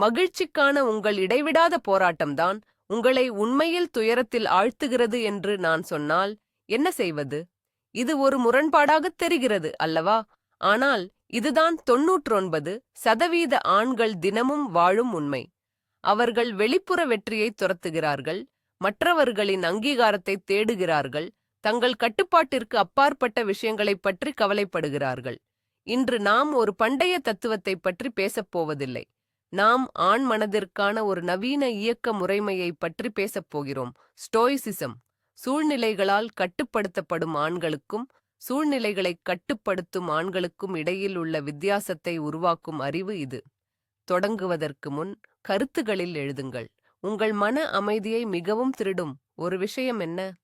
மகிழ்ச்சிக்கான உங்கள் இடைவிடாத போராட்டம்தான் உங்களை உண்மையில் துயரத்தில் ஆழ்த்துகிறது என்று நான் சொன்னால் என்ன செய்வது? இது ஒரு முரண்பாடாகத் தெரிகிறது அல்லவா? ஆனால் இதுதான் தொன்னூற்றொன்பது சதவீத ஆண்கள் தினமும் வாழும் உண்மை. அவர்கள் வெளிப்புற வெற்றியை துரத்துகிறார்கள் மற்றவர்களின் அங்கீகாரத்தை தேடுகிறார்கள் தங்கள் கட்டுப்பாட்டிற்கு அப்பாற்பட்ட விஷயங்களைப் பற்றி கவலைப்படுகிறார்கள். இன்று நாம் ஒரு பண்டைய தத்துவத்தை பற்றி பேசப் போவதில்லை. நாம் ஆண் மனதிற்கான ஒரு நவீன இயக்க முறைமையைப் பற்றி பேசப் போகிறோம். ஸ்டோயிசிசம் சூழ்நிலைகளால் கட்டுப்படுத்தப்படும் ஆண்களுக்கும் சூழ்நிலைகளை கட்டுப்படுத்தும் ஆண்களுக்கும் இடையில் உள்ள வித்தியாசத்தை உருவாக்கும் அறிவு இது. தொடங்குவதற்கு முன் கருத்துகளில் எழுதுங்கள். உங்கள் மன அமைதியை மிகவும் திருடும். ஒரு விஷயம் என்ன?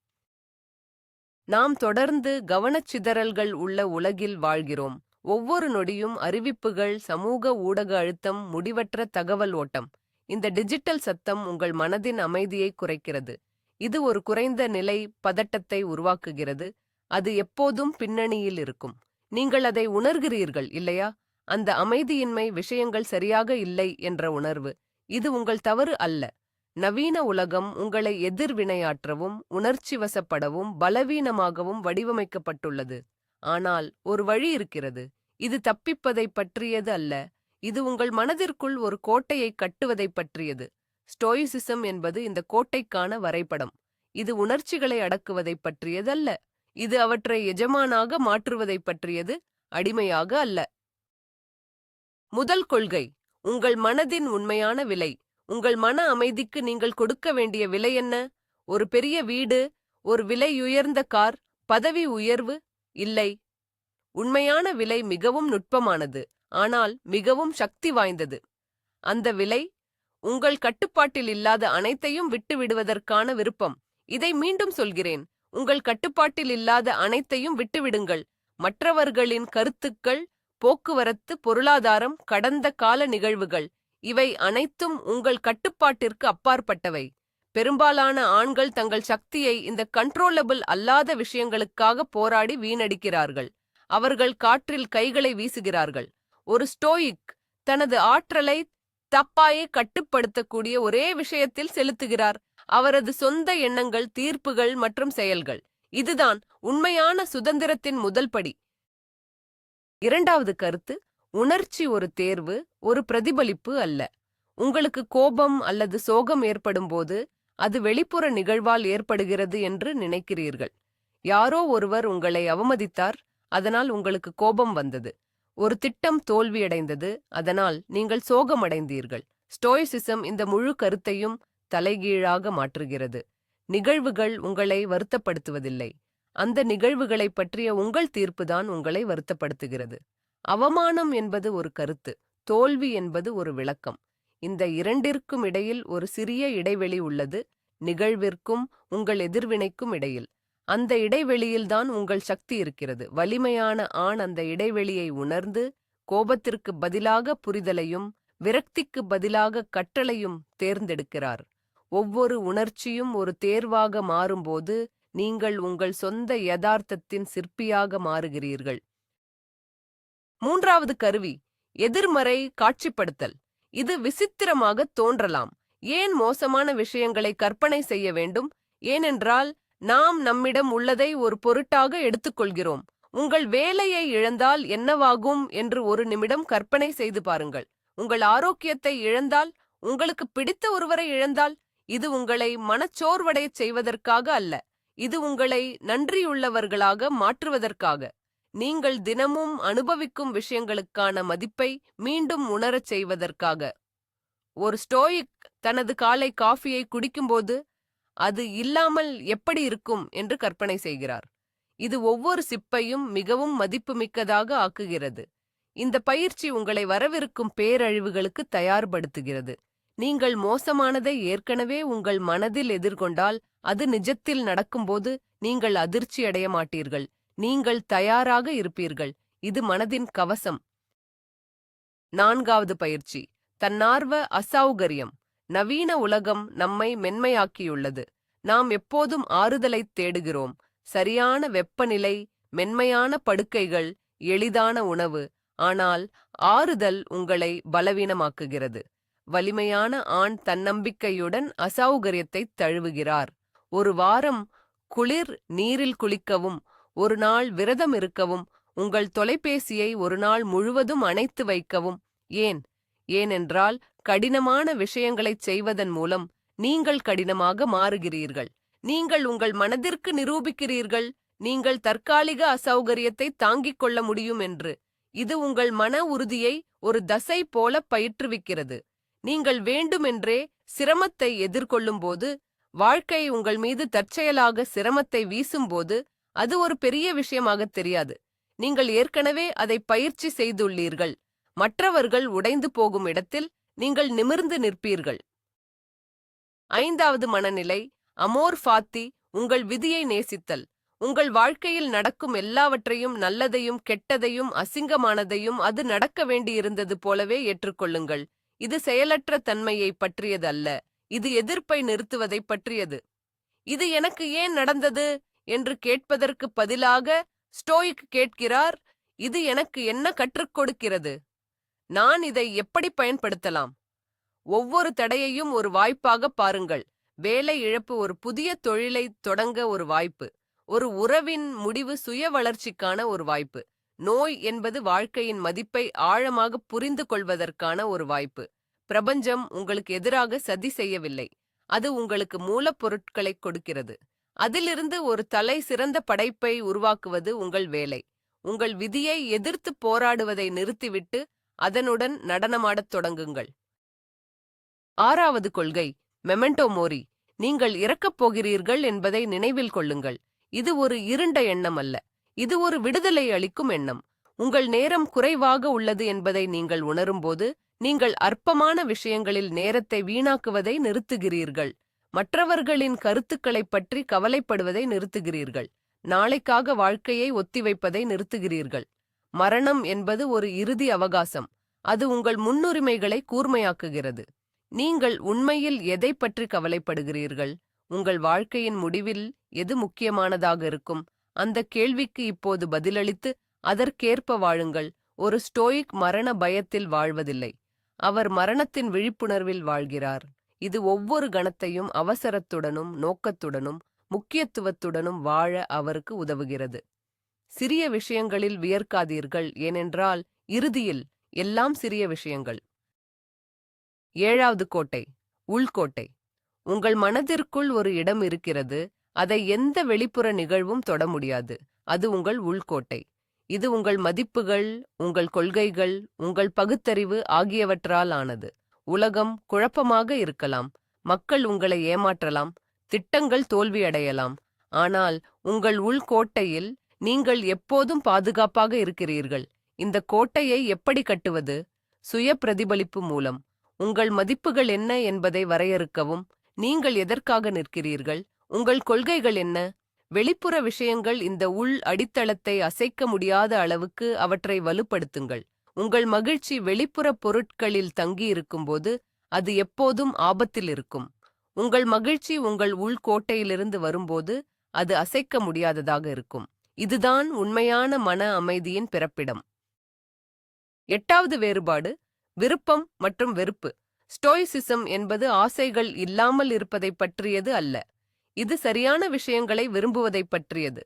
நாம் தொடர்ந்து கவனச்சிதறல்கள் உள்ள உலகில் வாழ்கிறோம். ஒவ்வொரு நொடியும் அறிவிப்புகள் சமூக ஊடக அழுத்தம் முடிவற்ற தகவல் ஓட்டம். இந்த டிஜிட்டல் சத்தம் உங்கள் மனதின் அமைதியை குறைக்கிறது. இது ஒரு குறைந்த நிலை பதட்டத்தை உருவாக்குகிறது. அது எப்போதும் பின்னணியில் இருக்கும். நீங்கள் அதை உணர்கிறீர்கள் இல்லையா? அந்த அமைதியின்மை விஷயங்கள் சரியாக இல்லை என்ற உணர்வு. இது உங்கள் தவறு அல்ல. நவீன உலகம் உங்களை எதிர்வினையாற்றவும் உணர்ச்சி வசப்படவும் பலவீனமாகவும் வடிவமைக்கப்பட்டுள்ளது. ஆனால் ஒரு வழி இருக்கிறது. இது தப்பிப்பதைப் பற்றியது அல்ல. இது உங்கள் மனதிற்குள் ஒரு கோட்டையை கட்டுவதைப் பற்றியது. ஸ்டோயிசிசம் என்பது இந்த கோட்டைக்கான வரைபடம். இது உணர்ச்சிகளை அடக்குவதைப் பற்றியதல்ல இது அவற்றை எஜமானாக மாற்றுவதைப் பற்றியது அடிமையாக அல்ல. முதல் கொள்கை. உங்கள் மனதின் உண்மையான விலை. உங்கள் மன அமைதிக்கு நீங்கள் கொடுக்க வேண்டிய விலை என்ன? ஒரு பெரிய வீடு ஒரு விலையுயர்ந்த கார் பதவி உயர்வு இல்லை. உண்மையான விலை மிகவும் நுட்பமானது ஆனால் மிகவும் சக்தி வாய்ந்தது. அந்த விலை உங்கள் கட்டுப்பாட்டில் இல்லாத அனைத்தையும் விட்டு விடுவதற்கான விருப்பம். இதை மீண்டும் சொல்கிறேன். உங்கள் கட்டுப்பாட்டில் இல்லாத அனைத்தையும் விட்டுவிடுங்கள் மற்றவர்களின் கருத்துக்கள் போக்குவரத்து பொருளாதாரம் கடந்த கால நிகழ்வுகள் இவை அனைத்தும் உங்கள் கட்டுப்பாட்டிற்கு அப்பாற்பட்டவை. பெரும்பாலான ஆண்கள் தங்கள் சக்தியை இந்த கண்ட்ரோலபிள் அல்லாத விஷயங்களுக்காக போராடி வீணடிக்கிறார்கள். அவர்கள் காற்றில் கைகளை வீசுகிறார்கள். ஒரு ஸ்டோயிக் தனது ஆற்றலை தப்பாயே கட்டுப்படுத்தக்கூடிய ஒரே விஷயத்தில் செலுத்துகிறார். அவரது சொந்த எண்ணங்கள் தீர்ப்புகள் மற்றும் செயல்கள். இதுதான் உண்மையான சுதந்திரத்தின் முதல் படி. இரண்டாவது கருத்து உணர்ச்சி ஒரு தேர்வு ஒரு பிரதிபலிப்பு அல்ல. உங்களுக்கு கோபம் அல்லது சோகம் ஏற்படும்போது அது வெளிப்புற நிகழ்வால் ஏற்படுகிறது என்று நினைக்கிறீர்கள். யாரோ ஒருவர் உங்களை அவமதித்தார் அதனால் உங்களுக்கு கோபம் வந்தது. ஒரு திட்டம் தோல்வியடைந்தது அதனால் நீங்கள் சோகமடைந்தீர்கள். ஸ்டோயிசிசம் இந்த முழு கருத்தையும் தலைகீழாக மாற்றுகிறது. நிகழ்வுகள் உங்களை வருத்தப்படுத்துவதில்லை. அந்த நிகழ்வுகளைப் பற்றிய உங்கள் தீர்ப்புதான் உங்களை வருத்தப்படுத்துகிறது. அவமானம் என்பது ஒரு கருத்து தோல்வி என்பது ஒரு விளக்கம். இந்த இரண்டிற்கும் இடையில் ஒரு சிறிய இடைவெளி உள்ளது நிகழ்விற்கும் உங்கள் எதிர்வினைக்கும் இடையில். அந்த இடைவெளியில்தான் உங்கள் சக்தி இருக்கிறது. வலிமையான ஆண் அந்த இடைவெளியை உணர்ந்து கோபத்திற்கு பதிலாக புரிதலையும் விரக்திக்கு பதிலாக கட்டளையும் தேர்ந்தெடுக்கிறார். ஒவ்வொரு உணர்ச்சியும் ஒரு தேர்வாக மாறும்போது நீங்கள் உங்கள் சொந்த யதார்த்தத்தின் சிற்பியாக மாறுகிறீர்கள். மூன்றாவது கருவி எதிர்மறை காட்சிப்படுத்தல். இது விசித்திரமாக தோன்றலாம். ஏன் மோசமான விஷயங்களை கற்பனை செய்ய வேண்டும்? ஏனென்றால் நாம் நம்மிடம் உள்ளதை ஒரு பொருட்டாக எடுத்துக்கொள்கிறோம். உங்கள் வேலையை இழந்தால் என்னவாகும் என்று ஒரு நிமிடம் கற்பனை செய்து பாருங்கள். உங்கள் ஆரோக்கியத்தை இழந்தால் உங்களுக்கு பிடித்த ஒருவரை இழந்தால் இது உங்களை மனச்சோர்வடையச் செய்வதற்காக அல்ல. இது உங்களை நன்றியுள்ளவர்களாக மாற்றுவதற்காக. நீங்கள் தினமும் அனுபவிக்கும் விஷயங்களுக்கான மதிப்பை மீண்டும் உணரச் செய்வதற்காக. ஒரு ஸ்டோயிக் தனது காலை காஃபியை குடிக்கும்போது அது இல்லாமல் எப்படி இருக்கும் என்று கற்பனை செய்கிறார். இது ஒவ்வொரு சிப்பையும் மிகவும் மதிப்புமிக்கதாக ஆக்குகிறது. இந்த பயிற்சி உங்களை வரவிருக்கும் பேரழிவுகளுக்கு தயார்படுத்துகிறது. நீங்கள் மோசமானதை ஏற்கனவே உங்கள் மனதில் எதிர்கொண்டால் அது நிஜத்தில் நடக்கும்போது நீங்கள் அதிர்ச்சியடைய மாட்டீர்கள். நீங்கள் தயாராக இருப்பீர்கள். இது மனதின் கவசம். நான்காவது பயிற்சி. தன்னார்வ அசௌகரியம். நவீன உலகம் நம்மை மென்மையாக்கியுள்ளது. நாம் எப்போதும் ஆறுதலைத் தேடுகிறோம். சரியான வெப்பநிலை மென்மையான படுக்கைகள் எளிதான உணவு. ஆனால் ஆறுதல் உங்களை பலவீனமாக்குகிறது. வலிமையான ஆண் தன்னம்பிக்கையுடன் அசௌகரியத்தை தழுவுகிறார். ஒரு வாரம் குளிர் நீரில் குளிக்கவும் ஒரு நாள் விரதம் இருக்கவும் உங்கள் தொலைபேசியை ஒரு நாள் முழுவதும் அணைத்து வைக்கவும். ஏன்? ஏனென்றால் கடினமான விஷயங்களைச் செய்வதன் மூலம் நீங்கள் கடினமாக மாறுகிறீர்கள். நீங்கள் உங்கள் மனதிற்கு நிரூபிக்கிறீர்கள் நீங்கள் தற்காலிக அசௌகரியத்தை தாங்கிக் கொள்ள முடியும் என்று. இது உங்கள் மன உறுதியை ஒரு தசை போல பயிற்றுவிக்கிறது. நீங்கள் வேண்டுமென்றே சிரமத்தை எதிர்கொள்ளும்போது வாழ்க்கை உங்கள் மீது தற்செயலாக சிரமத்தை வீசும்போது அது ஒரு பெரிய விஷயமாகத் தெரியாது. நீங்கள் ஏற்கனவே அதை பயிற்சி செய்துள்ளீர்கள். மற்றவர்கள் உடைந்து போகும் இடத்தில் நீங்கள் நிமிர்ந்து நிற்பீர்கள். ஐந்தாவது மனநிலை அமோர் ஃபாத்தி உங்கள் விதியை நேசித்தல். உங்கள் வாழ்க்கையில் நடக்கும் எல்லாவற்றையும் நல்லதையும் கெட்டதையும் அசிங்கமானதையும் அது நடக்க வேண்டியிருந்தது போலவே ஏற்றுக்கொள்ளுங்கள். இது செயலற்ற தன்மையை பற்றியது அல்ல இது எதிர்ப்பை நிறுத்துவதை பற்றியது. இது எனக்கு ஏன் நடந்தது? என்று கேட்பதற்கு பதிலாக ஸ்டோயிக் கேட்கிறார் இது எனக்கு என்ன கற்றுக் கொடுக்கிறது? நான் இதை எப்படி பயன்படுத்தலாம்? ஒவ்வொரு தடையையும் ஒரு வாய்ப்பாக பாருங்கள். வேலை இழப்பு ஒரு புதிய தொழிலை தொடங்க ஒரு வாய்ப்பு. ஒரு உறவின் முடிவு சுய வளர்ச்சிக்கான ஒரு வாய்ப்பு. நோய் என்பது வாழ்க்கையின் மதிப்பை ஆழமாக புரிந்து கொள்வதற்கான ஒரு வாய்ப்பு. பிரபஞ்சம் உங்களுக்கு எதிராக சதி செய்யவில்லை. அது உங்களுக்கு மூலப்பொருட்களை கொடுக்கிறது. அதிலிருந்து ஒரு தலை சிறந்த படைப்பை உருவாக்குவது உங்கள் வேலை. உங்கள் விதியை எதிர்த்து போராடுவதை நிறுத்திவிட்டு அதனுடன் நடனமாடத் தொடங்குங்கள். ஆறாவது கொள்கை மெமெண்டோ மோரி. நீங்கள் இறக்கப் போகிறீர்கள் என்பதை நினைவில் கொள்ளுங்கள். இது ஒரு இருண்ட எண்ணம் அல்ல. இது ஒரு விடுதலை அளிக்கும் எண்ணம். உங்கள் நேரம் குறைவாக உள்ளது என்பதை நீங்கள் உணரும்போது நீங்கள் அற்பமான விஷயங்களில் நேரத்தை வீணாக்குவதை நிறுத்துகிறீர்கள். மற்றவர்களின் கருத்துக்களைப் பற்றி கவலைப்படுவதை நிறுத்துகிறீர்கள். நாளைக்காக வாழ்க்கையை ஒத்திவைப்பதை நிறுத்துகிறீர்கள். மரணம் என்பது ஒரு இறுதி அவகாசம். அது உங்கள் முன்னுரிமைகளை கூர்மையாக்குகிறது. நீங்கள் உண்மையில் எதை பற்றி கவலைப்படுகிறீர்கள்? உங்கள் வாழ்க்கையின் முடிவில் எது முக்கியமானதாக இருக்கும்? அந்த கேள்விக்கு இப்போது பதிலளித்து அதற்கேற்ப வாழுங்கள். ஒரு ஸ்டோயிக் மரண பயத்தில் வாழ்வதில்லை. அவர் மரணத்தின் விழிப்புணர்வில் வாழ்கிறார். இது ஒவ்வொரு கணத்தையும் அவசரத்துடனும் நோக்கத்துடனும் முக்கியத்துவத்துடனும் வாழ அவருக்கு உதவுகிறது. சிறிய விஷயங்களில் வியர்க்காதீர்கள் ஏனென்றால் இறுதியில் எல்லாம் சிறிய விஷயங்கள். ஏழாவது கோட்டை உள்கோட்டை. உங்கள் மனதிற்குள் ஒரு இடம் இருக்கிறது அதை எந்த வெளிப்புற நிகழ்வும் தொட முடியாது அது உங்கள் உள்கோட்டை. இது உங்கள் மதிப்புகள் உங்கள் கொள்கைகள் உங்கள் பகுத்தறிவு ஆகியவற்றால் ஆனது உலகம் குழப்பமாக இருக்கலாம். மக்கள் உங்களை ஏமாற்றலாம். திட்டங்கள் தோல்வியடையலாம். ஆனால் உங்கள் உள்கோட்டையில் நீங்கள் எப்போதும் பாதுகாப்பாக இருக்கிறீர்கள். இந்த கோட்டையை எப்படி கட்டுவது? சுய பிரதிபலிப்பு மூலம். உங்கள் மதிப்புகள் என்ன என்பதை வரையறுக்கவும். நீங்கள் எதற்காக நிற்கிறீர்கள்? உங்கள் கொள்கைகள் என்ன? வெளிப்புற விஷயங்கள் இந்த உள் அடித்தளத்தை அசைக்க முடியாத அளவுக்கு அவற்றை வலுப்படுத்துங்கள். உங்கள் மகிழ்ச்சி வெளிப்புற பொருட்களில் தங்கியிருக்கும்போது அது எப்போதும் ஆபத்தில் இருக்கும். உங்கள் மகிழ்ச்சி உங்கள் உள்கோட்டையிலிருந்து வரும்போது அது அசைக்க முடியாததாக இருக்கும். இதுதான் உண்மையான மன அமைதியின் பிறப்பிடம். எட்டாவது வேறுபாடு விருப்பம் மற்றும் வெறுப்பு. ஸ்டோய்சிசம் என்பது ஆசைகள் இல்லாமல் இருப்பதைப் பற்றியது அல்ல. இது சரியான விஷயங்களை விரும்புவதைப் பற்றியது.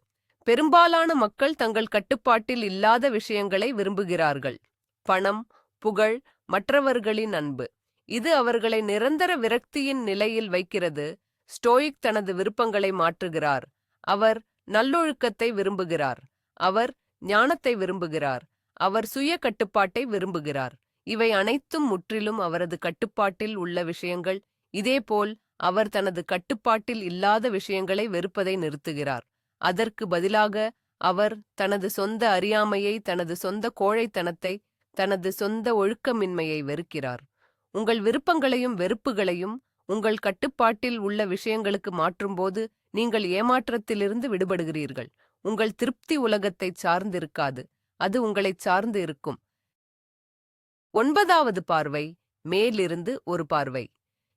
பெரும்பாலான மக்கள் தங்கள் கட்டுப்பாட்டில் இல்லாத விஷயங்களை விரும்புகிறார்கள். பணம் புகழ் மற்றவர்களின் அன்பு. இது அவர்களை நிரந்தர விரக்தியின் நிலையில் வைக்கிறது. ஸ்டோயிக் தனது விருப்பங்களை மாற்றுகிறார். அவர் நல்லொழுக்கத்தை விரும்புகிறார். அவர் ஞானத்தை விரும்புகிறார். அவர் சுய கட்டுப்பாட்டை விரும்புகிறார். இவை அனைத்தும் முற்றிலும் அவரது கட்டுப்பாட்டில் உள்ள விஷயங்கள். இதேபோல் அவர் தனது கட்டுப்பாட்டில் இல்லாத விஷயங்களை வெறுப்பதை நிறுத்துகிறார். அதற்கு பதிலாக அவர் தனது சொந்த அறியாமையை தனது சொந்த கோழைத்தனத்தை தனது சொந்த ஒழுக்கமின்மையை வெறுக்கிறார். உங்கள் விருப்பங்களையும் வெறுப்புகளையும் உங்கள் கட்டுப்பாட்டில் உள்ள விஷயங்களுக்கு மாற்றும்போது நீங்கள் ஏமாற்றத்திலிருந்து விடுபடுகிறீர்கள். உங்கள் திருப்தி உலகத்தைச் சார்ந்திருக்காது. அது உங்களைச் சார்ந்து இருக்கும். ஒன்பதாவது பார்வை மேலிருந்து ஒரு பார்வை.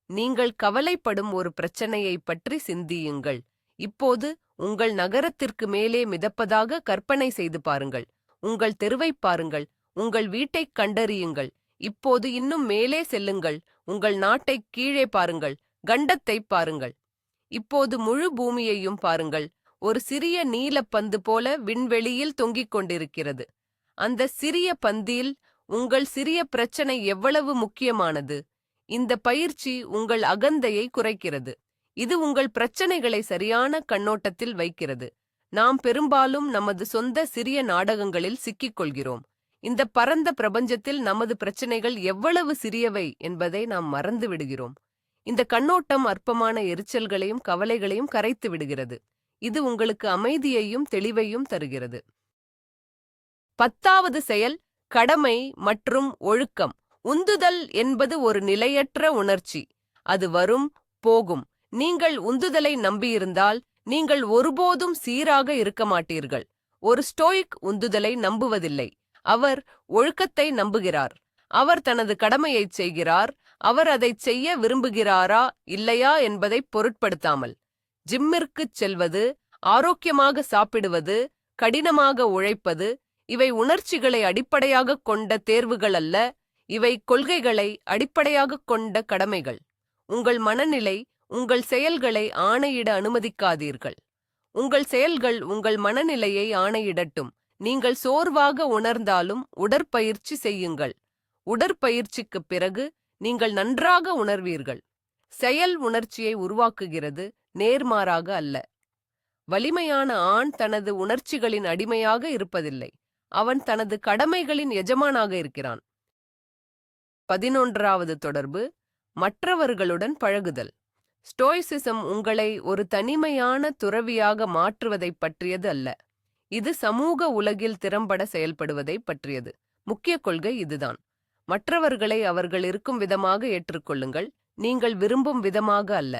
நீங்கள் கவலைப்படும் ஒரு பிரச்சனையைப் பற்றி சிந்தியுங்கள். இப்போது உங்கள் நகரத்திற்கு மேலே மிதப்பதாக கற்பனை செய்து பாருங்கள். உங்கள் தெருவைப் பாருங்கள். உங்கள் வீட்டைக் கண்டறியுங்கள். இப்போது இன்னும் மேலே செல்லுங்கள். உங்கள் நாட்டை கீழே பாருங்கள். கண்டத்தைப் பாருங்கள். இப்போது முழு பூமியையும் பாருங்கள். ஒரு சிறிய நீலப்பந்து போல விண்வெளியில் தொங்கிக் கொண்டிருக்கிறது. அந்த சிறிய பந்தில் உங்கள் சிறிய பிரச்சனை எவ்வளவு முக்கியமானது? இந்த பயிற்சி உங்கள் அகந்தையை குறைக்கிறது. இது உங்கள் பிரச்சனைகளை சரியான கண்ணோட்டத்தில் வைக்கிறது. நாம் பெரும்பாலும் நமது சொந்த சிறிய நாடகங்களில் சிக்கிக்கொள்கிறோம் இந்த பரந்த பிரபஞ்சத்தில் நமது பிரச்சனைகள் எவ்வளவு சிறியவை என்பதை நாம் மறந்து விடுகிறோம். இந்த கண்ணோட்டம் அற்பமான எரிச்சல்களையும் கவலைகளையும் கரைத்து விடுகிறது. இது உங்களுக்கு அமைதியையும் தெளிவையும் தருகிறது. பத்தாவது செயல் கடமை மற்றும் ஒழுக்கம். உந்துதல் என்பது ஒரு நிலையற்ற உணர்ச்சி. அது வரும் போகும். நீங்கள் உந்துதலை நம்பியிருந்தால் நீங்கள் ஒருபோதும் சீராக இருக்க மாட்டீர்கள். ஒரு ஸ்டோயிக் உந்துதலை நம்புவதில்லை. அவர் ஒழுக்கத்தை நம்புகிறார். அவர் தனது கடமையைச் செய்கிறார். அவர் அதைச் செய்ய விரும்புகிறாரா இல்லையா என்பதை பொருட்படுத்தாமல். ஜிம்மிற்குச் செல்வது ஆரோக்கியமாக சாப்பிடுவது கடினமாக உழைப்பது இவை உணர்ச்சிகளை அடிப்படையாகக் கொண்ட தேர்வுகள் அல்ல இவை கொள்கைகளை அடிப்படையாகக் கொண்ட கடமைகள். உங்கள் மனநிலை உங்கள் செயல்களை ஆணையிட அனுமதிக்காதீர்கள். உங்கள் செயல்கள் உங்கள் மனநிலையை ஆணையிடட்டும். நீங்கள் சோர்வாக உணர்ந்தாலும் உடற்பயிற்சி செய்யுங்கள். உடற்பயிற்சிக்குப் பிறகு நீங்கள் நன்றாக உணர்வீர்கள். செயல் உணர்ச்சியை உருவாக்குகிறது நேர்மாறாக அல்ல. வலிமையான ஆண் தனது உணர்ச்சிகளின் அடிமையாக இருப்பதில்லை. அவன் தனது கடமைகளின் எஜமானாக இருக்கிறான். பதினொன்றாவது தொடர்பு மற்றவர்களுடன் பழகுதல். ஸ்டோய்சிசம் உங்களை ஒரு தனிமையான துறவியாக மாற்றுவதைப் பற்றியது அல்ல. இது சமூக உலகில் திறம்பட செயல்படுவதை பற்றியது. முக்கிய கொள்கை இதுதான். மற்றவர்களை அவர்கள் இருக்கும் விதமாக ஏற்றுக்கொள்ளுங்கள். நீங்கள் விரும்பும் விதமாக அல்ல.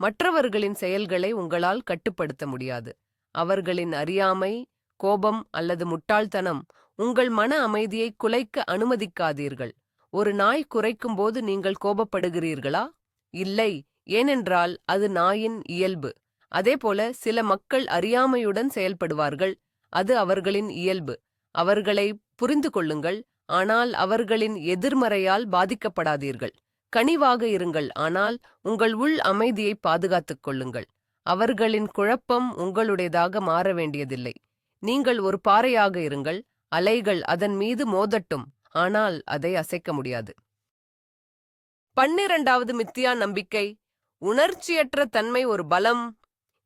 மற்றவர்களின் செயல்களை உங்களால் கட்டுப்படுத்த முடியாது. அவர்களின் அறியாமை கோபம் அல்லது முட்டாள்தனம் உங்கள் மன அமைதியை குலைக்க அனுமதிக்காதீர்கள். ஒரு நாய் குறைக்கும் போது நீங்கள் கோபப்படுகிறீர்களா? இல்லை. ஏனென்றால் அது நாயின் இயல்பு. அதேபோல சில மக்கள் அறியாமையுடன் செயல்படுவார்கள். அது அவர்களின் இயல்பு. அவர்களை புரிந்து கொள்ளுங்கள். ஆனால் அவர்களின் எதிர்மறையால் பாதிக்கப்படாதீர்கள். கனிவாக இருங்கள். ஆனால் உங்கள் உள் அமைதியை பாதுகாத்துக் கொள்ளுங்கள். அவர்களின் குழப்பம் உங்களுடையதாக மாற வேண்டியதில்லை. நீங்கள் ஒரு பாறையாக இருங்கள். அலைகள் அதன் மீது மோதட்டும். ஆனால் அதை அசைக்க முடியாது. பன்னிரண்டாவது மித்தியா நம்பிக்கை. உணர்ச்சியற்ற தன்மை ஒரு பலம்.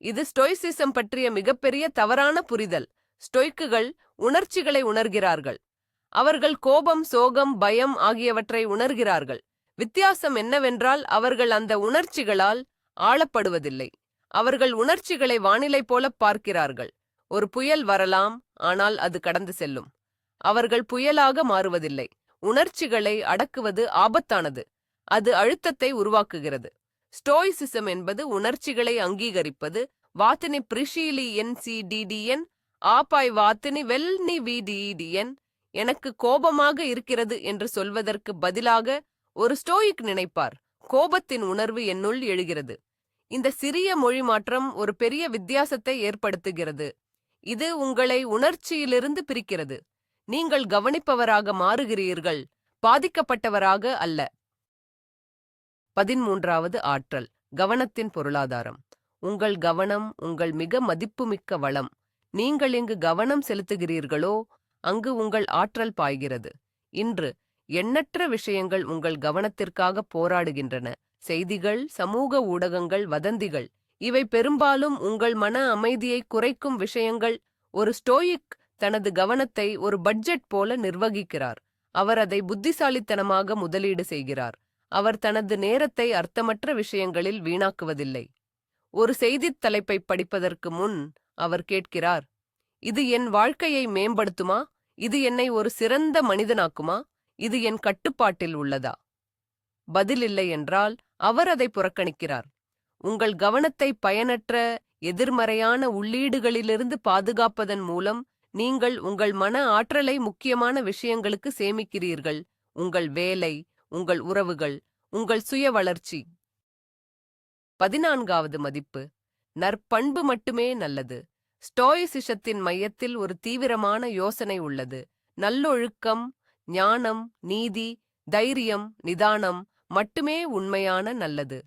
இது ஸ்டோய்சிசம் பற்றிய மிகப்பெரிய தவறான புரிதல். ஸ்டொய்க்குகள் உணர்ச்சிகளை உணர்கிறார்கள். அவர்கள் கோபம் சோகம் பயம் ஆகியவற்றை உணர்கிறார்கள். வித்தியாசம் என்னவென்றால் அவர்கள் அந்த உணர்ச்சிகளால் ஆளப்படுவதில்லை. அவர்கள் உணர்ச்சிகளை வானிலை போல பார்க்கிறார்கள். ஒரு புயல் வரலாம் ஆனால் அது கடந்து செல்லும். அவர்கள் புயலாக மாறுவதில்லை. உணர்ச்சிகளை அடக்குவது ஆபத்தானது. அது அழுத்தத்தை உருவாக்குகிறது. ஸ்டோய்சிசம் என்பது உணர்ச்சிகளை அங்கீகரிப்பது. வாத்தினி பிரிஷீலி என் சி டிடிஎன் ஆப்பாய் வாத்தினி வெல்னி விடிஇடிஎன் எனக்கு கோபமாக இருக்கிறது என்று சொல்வதற்கு பதிலாக ஒரு ஸ்டோயிக் நினைப்பார். கோபத்தின் உணர்வு என்னுள் எழுகிறது. இந்த சிறிய மொழி மாற்றம் ஒரு பெரிய வித்தியாசத்தை ஏற்படுத்துகிறது. இது உங்களை உணர்ச்சியிலிருந்து பிரிக்கிறது. நீங்கள் கவனிப்பவராக மாறுகிறீர்கள் பாதிக்கப்பட்டவராக அல்ல. பதிமூன்றாவது ஆற்றல் கவனத்தின் பொருளாதாரம். உங்கள் கவனம் உங்கள் மிக மதிப்புமிக்க வளம். நீங்கள் இங்கு கவனம் செலுத்துகிறீர்களோ அங்கு உங்கள் ஆற்றல் பாய்கிறது. இன்று எண்ணற்ற விஷயங்கள் உங்கள் கவனத்திற்காக போராடுகின்றன. செய்திகள் சமூக ஊடகங்கள் வதந்திகள் இவை பெரும்பாலும் உங்கள் மன அமைதியை குறைக்கும் விஷயங்கள். ஒரு ஸ்டோயிக் தனது கவனத்தை ஒரு பட்ஜெட் போல நிர்வகிக்கிறார். அவர் அதை புத்திசாலித்தனமாக முதலீடு செய்கிறார். அவர் தனது நேரத்தை அர்த்தமற்ற விஷயங்களில் வீணாக்குவதில்லை. ஒரு செய்தித் தலைப்பை படிப்பதற்கு முன் அவர் கேட்கிறார் இது என் வாழ்க்கையை மேம்படுத்துமா? இது என்னை ஒரு சிறந்த மனிதனாக்குமா? இது என் கட்டுப்பாட்டில் உள்ளதா? பதில் இல்லை என்றால் அவர் அதை புறக்கணிக்கிறார் உங்கள் கவனத்தை பயனற்ற எதிர்மறையான உள்ளீடுகளிலிருந்து பாதுகாப்பதன் மூலம் நீங்கள் உங்கள் மன ஆற்றலை முக்கியமான விஷயங்களுக்கு சேமிக்கிறீர்கள். உங்கள் வேலை உங்கள் உறவுகள் உங்கள் சுய வளர்ச்சி. பதினான்காவது மதிப்பு நற்பண்பு மட்டுமே நல்லது. ஸ்டோயிசிஷத்தின் மையத்தில் ஒரு தீவிரமான யோசனை உள்ளது. நல்லொழுக்கம் ஞானம் நீதி தைரியம் நிதானம் மட்டுமே உண்மையான நல்லது.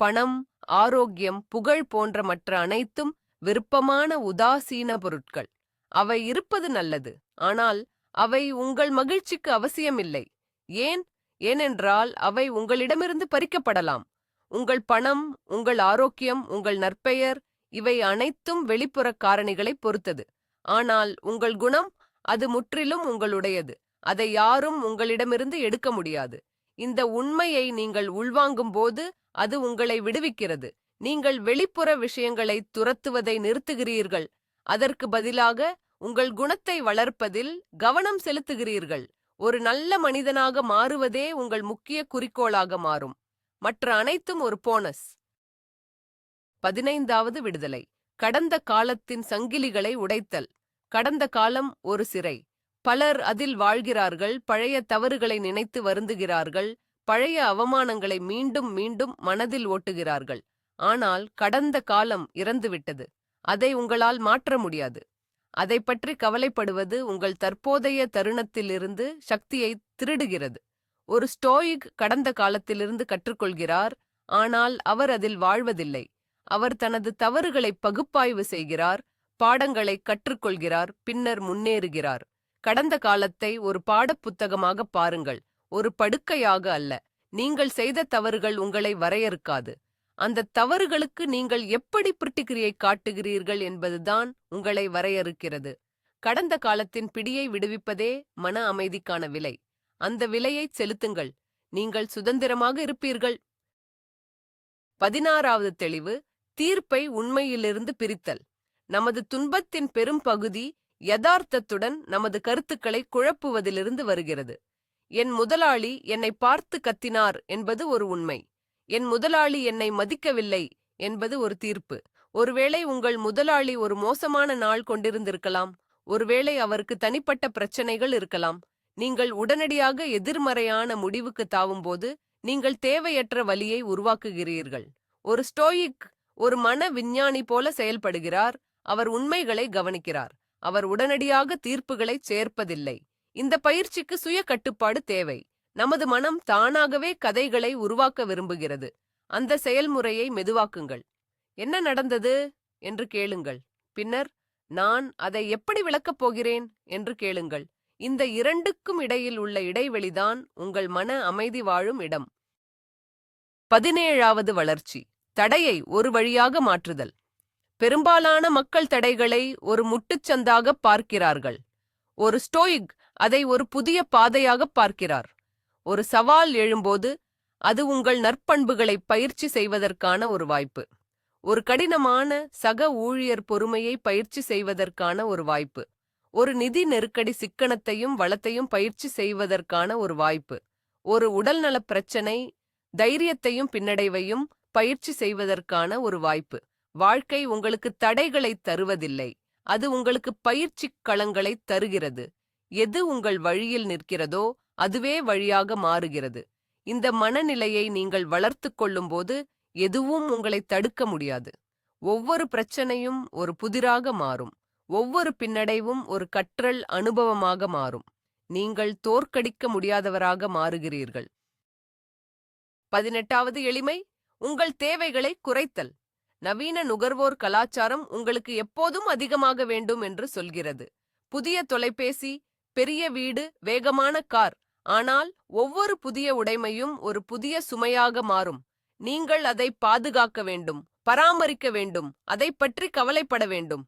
பணம் ஆரோக்கியம் புகழ் போன்ற மற்ற அனைத்தும் விருப்பமான உதாசீன பொருட்கள். அவை இருப்பது நல்லது. ஆனால் அவை உங்கள் மகிழ்ச்சிக்கு அவசியமில்லை. ஏன்? ஏனென்றால் அவை உங்களிடமிருந்து பறிக்கப்படலாம். உங்கள் பணம் உங்கள் ஆரோக்கியம் உங்கள் நற்பெயர் இவை அனைத்தும் வெளிப்புற காரணிகளைப் பொறுத்தது. ஆனால் உங்கள் குணம் அது முற்றிலும் உங்களுடையது. அதை யாரும் உங்களிடமிருந்து எடுக்க முடியாது. இந்த உண்மையை நீங்கள் உள்வாங்கும் போது அது உங்களை விடுவிக்கிறது. நீங்கள் வெளிப்புற விஷயங்களை துரத்துவதை நிறுத்துகிறீர்கள். அதற்கு பதிலாக உங்கள் குணத்தை வளர்ப்பதில் கவனம் செலுத்துகிறீர்கள். ஒரு நல்ல மனிதனாக மாறுவதே உங்கள் முக்கிய குறிக்கோளாக மாறும். மற்ற அனைத்தும் ஒரு போனஸ். பதினைந்தாவது விடுதலை. கடந்த காலத்தின் சங்கிலிகளை உடைத்தல். கடந்த காலம் ஒரு சிறை. பலர் அதில் வாழ்கிறார்கள் பழைய தவறுகளை நினைத்து வருந்துகிறார்கள் பழைய அவமானங்களை மீண்டும் மீண்டும் மனதில் ஓட்டுகிறார்கள். ஆனால் கடந்த காலம் இறந்துவிட்டது. அதை உங்களால் மாற்ற முடியாது. அதை பற்றி கவலைப்படுவது உங்கள் தற்போதைய தருணத்திலிருந்து சக்தியை திருடுகிறது. ஒரு ஸ்டோயிக் கடந்த காலத்திலிருந்து கற்றுக்கொள்கிறார் ஆனால் அவர் அதில் வாழ்வதில்லை. அவர் தனது தவறுகளை பகுப்பாய்வு செய்கிறார் பாடங்களை கற்றுக்கொள்கிறார் பின்னர் முன்னேறுகிறார். கடந்த காலத்தை ஒரு பாடப்புத்தகமாக பாருங்கள் ஒரு படுக்கையாக அல்ல. நீங்கள் செய்த தவறுகள் உங்களை வரையறுக்காது. அந்த தவறுகளுக்கு நீங்கள் எப்படி பிரட்டிக்கிரியை காட்டுகிறீர்கள் என்பதுதான் உங்களை வரையறுக்கிறது. கடந்த காலத்தின் பிடியை விடுவிப்பதே மன அமைதிக்கான விலை. அந்த விலையைச் செலுத்துங்கள். நீங்கள் சுதந்திரமாக இருப்பீர்கள். பதினாறாவது தெளிவு தீர்ப்பை உண்மையிலிருந்து பிரித்தல். நமது துன்பத்தின் பெரும் பகுதி யதார்த்தத்துடன் நமது கருத்துக்களை குழப்புவதிலிருந்து வருகிறது. என் முதலாளி என்னை பார்த்து கத்தினார் என்பது ஒரு உண்மை. என் முதலாளி என்னை மதிக்கவில்லை என்பது ஒரு தீர்ப்பு. ஒருவேளை உங்கள் முதலாளி ஒரு மோசமான நாள் கொண்டிருந்திருக்கலாம். ஒருவேளை அவருக்கு தனிப்பட்ட பிரச்சனைகள் இருக்கலாம். நீங்கள் உடனடியாக எதிர்மறையான முடிவுக்கு தாவும்போது நீங்கள் தேவையற்ற வலியை உருவாக்குகிறீர்கள். ஒரு ஸ்டோயிக் ஒரு மன விஞ்ஞானி போல செயல்படுகிறார் அவர் உண்மைகளை கவனிக்கிறார். அவர் உடனடியாக தீர்ப்புகளை சேர்ப்பதில்லை. இந்த பயிற்சிக்கு சுய கட்டுப்பாடு தேவை. நமது மனம் தானாகவே கதைகளை உருவாக்க விரும்புகிறது. அந்த செயல்முறையை மெதுவாக்குங்கள். என்ன நடந்தது? என்று கேளுங்கள். பின்னர் நான் அதை எப்படி விளக்கப் போகிறேன்? என்று கேளுங்கள். இந்த இரண்டுக்கும் இடையில் உள்ள இடைவெளிதான் உங்கள் மன அமைதி வாழும் இடம். பதினேழாவது வளர்ச்சி. தடையை ஒரு வழியாக மாற்றுதல். பெரும்பாலான மக்கள் தடைகளை ஒரு முட்டுச்சந்தாக பார்க்கிறார்கள். ஒரு ஸ்டோயிக் அதை ஒரு புதிய பாதையாக பார்க்கிறார். ஒரு சவால் எழும்போது அது உங்கள் நற்பண்புகளை பயிற்சி செய்வதற்கான ஒரு வாய்ப்பு. ஒரு கடினமான சக ஊழியர் பொறுமையை பயிற்சி செய்வதற்கான ஒரு வாய்ப்பு. ஒரு நிதி நெருக்கடி சிக்கனத்தையும் வளத்தையும் பயிற்சி செய்வதற்கான ஒரு வாய்ப்பு. ஒரு உடல்நலப் பிரச்சனை தைரியத்தையும் பின்னடைவையும் பயிற்சி செய்வதற்கான ஒரு வாய்ப்பு. வாழ்க்கை உங்களுக்கு தடைகளை தருவதில்லை. அது உங்களுக்கு பயிற்சி களங்களை தருகிறது. எது உங்கள் வழியில் நிற்கிறதோ அதுவே வழியாக மாறுகிறது. இந்த மனநிலையை நீங்கள் வளர்த்து கொள்ளும்போது எதுவும் உங்களை தடுக்க முடியாது. ஒவ்வொரு பிரச்சனையும் ஒரு புதிராக மாறும். ஒவ்வொரு பின்னடைவும் ஒரு கற்றல் அனுபவமாக மாறும். நீங்கள் தோற்கடிக்க முடியாதவராக மாறுகிறீர்கள். பதினெட்டாவது எளிமை உங்கள் தேவைகளை குறைத்தல். நவீன நுகர்வோர் கலாச்சாரம் உங்களுக்கு எப்போதும் அதிகமாக வேண்டும் என்று சொல்கிறது. புதிய தொலைபேசி பெரிய வீடு வேகமான கார் ஆனால் ஒவ்வொரு புதிய உடைமையும் ஒரு புதிய சுமையாக மாறும். நீங்கள் அதை பாதுகாக்க வேண்டும் பராமரிக்க வேண்டும் அதை பற்றி கவலைப்பட வேண்டும்.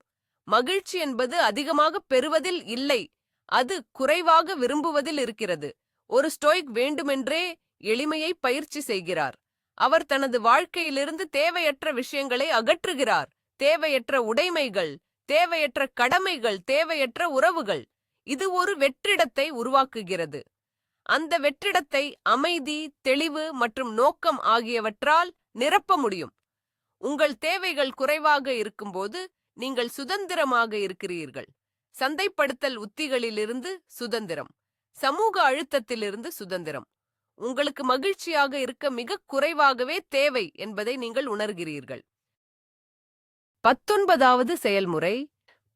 மகிழ்ச்சி என்பது அதிகமாக பெறுவதில் இல்லை. அது குறைவாக விரும்புவதில் இருக்கிறது. ஒரு ஸ்டோய்க் வேண்டுமென்றே எளிமையை பயிற்சி செய்கிறார். அவர் தனது வாழ்க்கையிலிருந்து தேவையற்ற விஷயங்களை அகற்றுகிறார். தேவையற்ற உடைமைகள் தேவையற்ற கடமைகள் தேவையற்ற உறவுகள் இது ஒரு வெற்றிடத்தை உருவாக்குகிறது. அந்த வெற்றிடத்தை அமைதி தெளிவு மற்றும் நோக்கம் ஆகியவற்றால் நிரப்ப முடியும். உங்கள் தேவைகள் குறைவாக இருக்கும்போது நீங்கள் சுதந்திரமாக இருக்கிறீர்கள். சந்தைப்படுத்தல் உத்திகளிலிருந்து சுதந்திரம். சமூக அழுத்தத்திலிருந்து சுதந்திரம். உங்களுக்கு மகிழ்ச்சியாக இருக்க மிக குறைவாகவே தேவை என்பதை நீங்கள் உணர்கிறீர்கள். பத்தொன்பதாவது செயல்முறை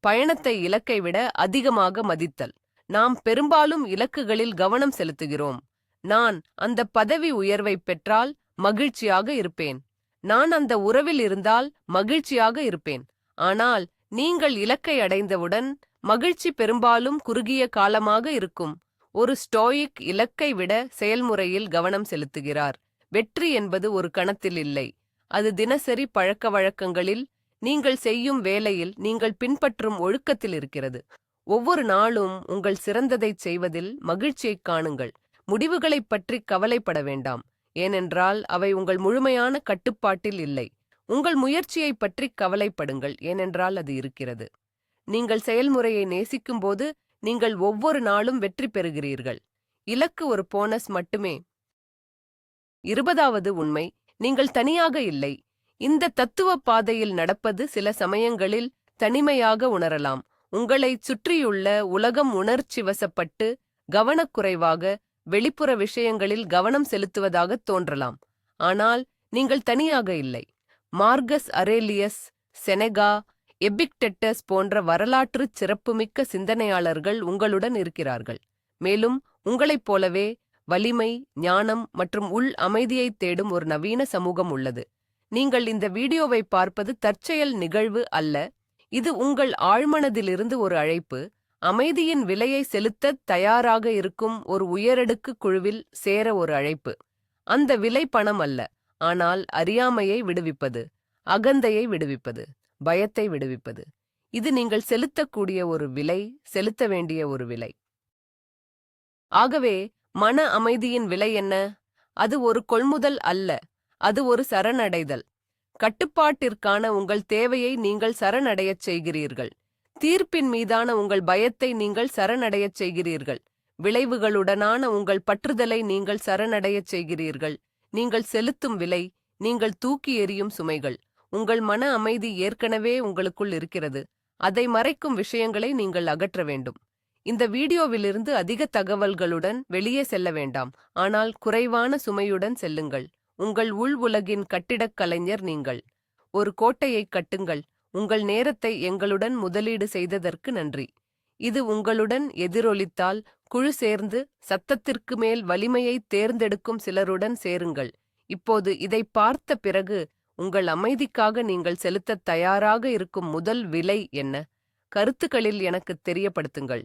பயணத்தை இலக்கை விட அதிகமாக மதித்தல். நாம் பெரும்பாலும் இலக்குகளில் கவனம் செலுத்துகிறோம். நான் அந்த பதவி உயர்வை பெற்றால் மகிழ்ச்சியாக இருப்பேன். நான் அந்த உறவில் இருந்தால் மகிழ்ச்சியாக இருப்பேன். ஆனால் நீங்கள் இலக்கை அடைந்தவுடன் மகிழ்ச்சி பெரும்பாலும் குறுகிய காலமாக இருக்கும். ஒரு ஸ்டோயிக் இலக்கை விட செயல்முறையில் கவனம் செலுத்துகிறார். வெற்றி என்பது ஒரு கணத்தில் இல்லை. அது தினசரி பழக்க வழக்கங்களில் நீங்கள் செய்யும் வேலையில் நீங்கள் பின்பற்றும் ஒழுக்கத்தில் இருக்கிறது. ஒவ்வொரு நாளும் உங்கள் சிறந்ததைச் செய்வதில் மகிழ்ச்சியைக் காணுங்கள். முடிவுகளைப் பற்றி கவலைப்பட வேண்டாம். ஏனென்றால் அவை உங்கள் முழுமையான கட்டுப்பாட்டில் இல்லை. உங்கள் முயற்சியைப் பற்றி கவலைப்படுங்கள் ஏனென்றால் அது இருக்கிறது. நீங்கள் செயல்முறையை நேசிக்கும்போது நீங்கள் ஒவ்வொரு நாளும் வெற்றி பெறுகிறீர்கள். இலக்கு ஒரு போனஸ் மட்டுமே. இருபதாவது உண்மை நீங்கள் தனியாக இல்லை. இந்த தத்துவ பாதையில் நடப்பது சில சமயங்களில் தனிமையாக உணரலாம். உங்களைச் சுற்றியுள்ள உலகம் உணர்ச்சி வசப்பட்டு கவனக்குறைவாக வெளிப்புற விஷயங்களில் கவனம் செலுத்துவதாகத் தோன்றலாம். ஆனால் நீங்கள் தனியாக இல்லை. மார்கஸ் அரேலியஸ் செனகா எபிக்டெட்டஸ் போன்ற வரலாற்றுச் சிறப்புமிக்க சிந்தனையாளர்கள் உங்களுடன் இருக்கிறார்கள். மேலும் உங்களைப் போலவே வலிமை ஞானம் மற்றும் உள் அமைதியைத் தேடும் ஒரு நவீன சமூகம் உள்ளது. நீங்கள் இந்த வீடியோவை பார்ப்பது தற்செயல் நிகழ்வு அல்ல. இது உங்கள் ஆழ்மனதிலிருந்து ஒரு அழைப்பு. அமைதியின் விலையை செலுத்தத் தயாராக இருக்கும் ஒரு உயரடுக்கு குழுவில் சேர ஒரு அழைப்பு. அந்த விலை பணம் அல்ல. ஆனால் அறியாமையை விடுவிப்பது அகந்தையை விடுவிப்பது பயத்தை விடுவிப்பது. இது நீங்கள் செலுத்தக்கூடிய ஒரு விலை செலுத்த வேண்டிய ஒரு விலை. ஆகவே மன அமைதியின் விலை என்ன? அது ஒரு கொள்முதல் அல்ல அது ஒரு சரணடைதல். கட்டுப்பாட்டிற்கான உங்கள் தேவையை நீங்கள் சரணடையச் செய்கிறீர்கள். தீர்ப்பின் மீதான உங்கள் பயத்தை நீங்கள் சரணடையச் செய்கிறீர்கள். விளைவுகளுடனான உங்கள் பற்றுதலை நீங்கள் சரணடையச் செய்கிறீர்கள். நீங்கள் செலுத்தும் விலை நீங்கள் தூக்கி எறியும் சுமைகள். உங்கள் மன அமைதி ஏற்கனவே உங்களுக்குள் இருக்கிறது. அதை மறைக்கும் விஷயங்களை நீங்கள் அகற்ற வேண்டும். இந்த வீடியோவிலிருந்து அதிக தகவல்களுடன் வெளியே செல்ல வேண்டாம். ஆனால் குறைவான சுமையுடன் செல்லுங்கள். உங்கள் உள் உலகின் கட்டிடக் கலைஞர் நீங்கள். ஒரு கோட்டையைக் கட்டுங்கள். உங்கள் நேரத்தை எங்களுடன் முதலீடு செய்ததற்கு நன்றி. இது உங்களுடன் எதிரொலித்தால் குழு சேர்ந்து சத்தத்திற்கு மேல் வலிமையை தேர்ந்தெடுக்கும் சிலருடன் சேருங்கள். இப்போது இதை பார்த்த பிறகு உங்கள் அமைதிக்காக நீங்கள் செலுத்தத் தயாராக இருக்கும் முதல் விலை என்ன? கருத்துக்களில் எனக்குத் தெரியப்படுத்துங்கள்.